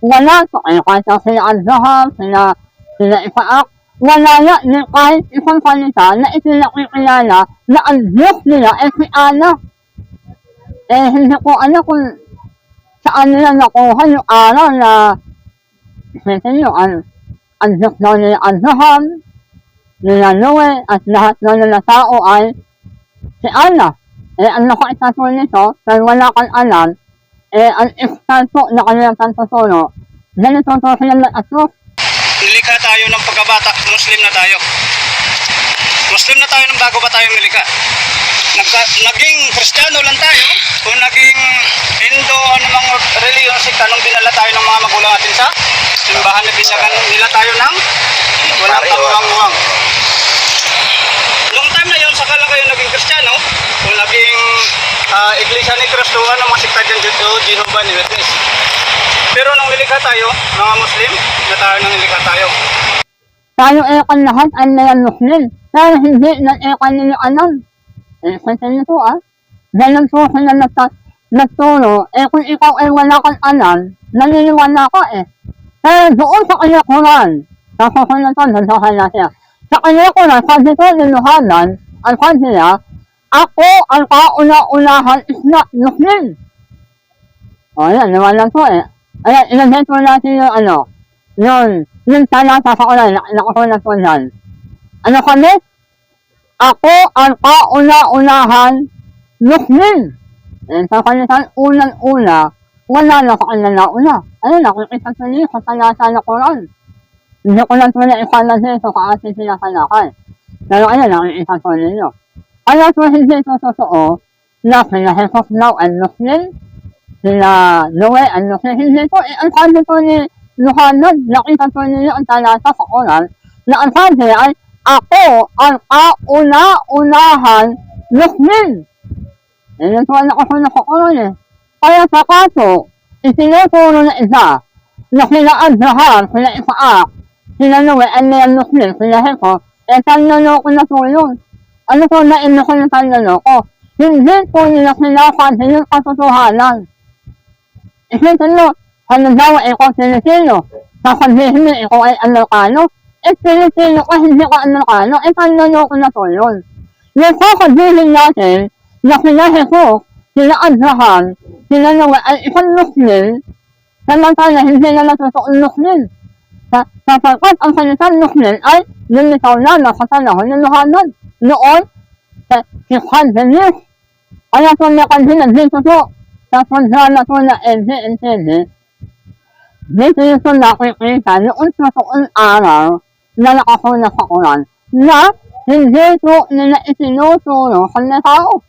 wala to. Ay, kahit sa sila Abraham, sila, sila Isaac, wala na ni kahit isang salita na itinakikilala na ang Diyos nila ay si Allah. Eh, hindi ko ano kung saan nila nakuha yung araw na kasi yung ang, ang Diyos daw nila Abraham, nila Noe, at lahat daw nila tao ay si Allah. Eh, ang nakaitato nito, dahil wala kang alam, eh, ang istanto na kanilang tantutulo, ganito to sila nag-atos. Nilikha tayo ng pagkabata, Muslim na tayo. Muslim na tayo nung bago pa tayo nilikha. Nagka, naging Kristiyano lang tayo, kung naging Indo, mga reliyon, sikta, nung dinala tayo ng mga magulang natin sa simbahan na bisagan nila tayo ng walang kamuhang-muhang. Nung time na yun, saka lang kayo naging Kristiyano, kung naging ah, Iglesia ni Cristo, ano mga dyan dito, Jehovah ni Witness. Pero nung nilikha tayo, mga Muslim, na tayo nang nilikha tayo. Tayo ay kan lahat ay nayan Muslim, pero hindi na ay kanila alam. Eh, kasi nito ah, ganun po sila nagta- nagturo, eh kung ikaw ay wala kang alam, naniniwala ka eh. Pero doon sa kanya Quran, sa kasunatan, sa kanya siya, sa kanya Quran, sa dito niluhanan, ang kanya, ako ang kauna-unahan isla Muslim. O yan, nawalan ko eh. Ayan, ilagay ko natin yung ano, yun, yung talata sa ulan, na- nakakulat ko dyan. Ano kami? Ako ang kauna-unahan Muslim. Ayan, sa kanilang unang-una, wala na sa kanila na una. Ayun, nakikita ko niyo sa talata ng Quran. Hindi ko lang wala ikala dito sa ating sinasalakay. Pero ayun, nakikita ko ninyo. Kaya kung hindi ito totoo, na sila Jesus now ang Muslim, sila Noe ang Muslim, hindi ko, eh, ang sabi ko ni Yohanan, nakita ko niyo ang talata sa Quran, na ang sabi ay, ako ang kauna-unahan Muslim. Eh, yun po ang tanong ko na po yun. Ano po na ino ko ng tanong ko? Hindi po nila sinasabi yung katotohanan. Isang tanong, halimbawa, ikaw sinisino, sasabihin mo, ikaw ay Amerikano, eh, sinisino ka, hindi ka Amerikano, eh, tanong ko na po yun. Yung sasabihin natin, na sila Jesus, sila Abraham, sila Noe, ay isang Muslim, samantala hindi na natutuon Muslim. Sa, sapagkat ang salitang Muslim ay lumitaw na nasa panahon ng Muhammad. Noon, sa si Khaldenis. Kaya po may kandinan dito po, sa pagdala po na LGNTV, dito yung po nakikita noon sa tuon araw na nakakuna sa Quran na hindi po nila itinuturo sa tao.